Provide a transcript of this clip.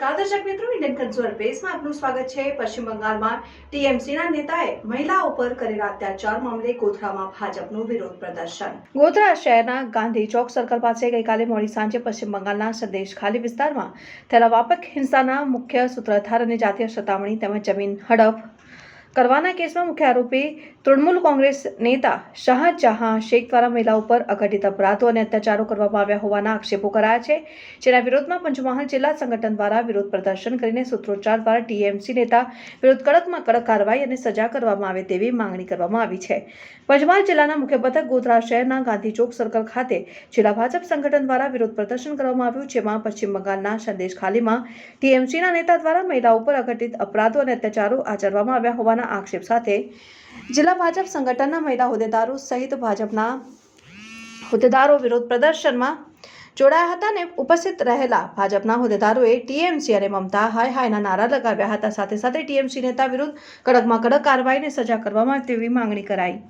નમસ્કાર, દર્શક મિત્રો, ઇન્ડિયન કન્ઝ્યુમર પ્રેસમાં આપનું સ્વાગત છે. પશ્ચિમ બંગાળમાં ટીએમસીના નેતાએ મહિલાઓ પર કરેલા અત્યાચાર મામલે ગોધરામાં ભાજપનું વિરોધ પ્રદર્શન. ગોધરા શહેરના ગાંધી ચોક સર્કલ પાસે ગઈકાલે મોડી સાંજે પશ્ચિમ બંગાળના સંદેશ ખાલી વિસ્તારમાં થયેલા વ્યાપક હિંસાના મુખ્ય સૂત્રધાર અને જાતીય સતામણી તેમજ જમીન હડપ કરવાના કેસમાં મુખ્ય આરોપી તૃણમૂલ કોંગ્રેસ નેતા શાહજહાં શેખ દ્વારા મહિલાઓ પર અઘટિત અપરાધો અને અત્યાચારો કરવામાં આવ્યા હોવાના આક્ષેપો કરાયા છે. જેના વિરોધમાં પંચમહાલ જિલ્લા સંગઠન દ્વારા વિરોધ પ્રદર્શન કરીને સૂત્રોચ્ચાર દ્વારા ટીએમસી નેતા વિરુદ્ધ કડકમાં કડક કાર્યવાહી અને સજા કરવામાં આવે તેવી માંગણી કરવામાં આવી છે. પંચમહાલ જિલ્લાના મુખ્ય મથક ગોધરા શહેરના ગાંધી ચોક સર્કલ ખાતે જિલ્લા ભાજપ સંગઠન દ્વારા વિરોધ પ્રદર્શન કરવામાં આવ્યું, જેમાં પશ્ચિમ બંગાળના સંદેશ ખાલીમાં ટીએમસીના નેતા દ્વારા મહિલા ઉપર અઘટિત અપરાધો અને અત્યાચારો આચરવામાં આવ્યા હોવાના આક્ષેપ સાથે જિલ્લા ભાજપ સંગઠનના મહિલા હોદ્દેદારો સહિત ભાજપના હોદ્દેદારો વિરોધ પ્રદર્શનમાં જોડાયા હતા અને ઉપસ્થિત રહેલા ભાજપના હોદ્દેદારોએ ટીએમસી અને મમતા હાય હાયના નારા લગાવ્યા હતા. સાથે સાથે ટીએમસી નેતા વિરુદ્ધ કડકમાં કડક કાર્યવાહીને સજા કરવામાં આવે તેવી માંગણી કરાઈ.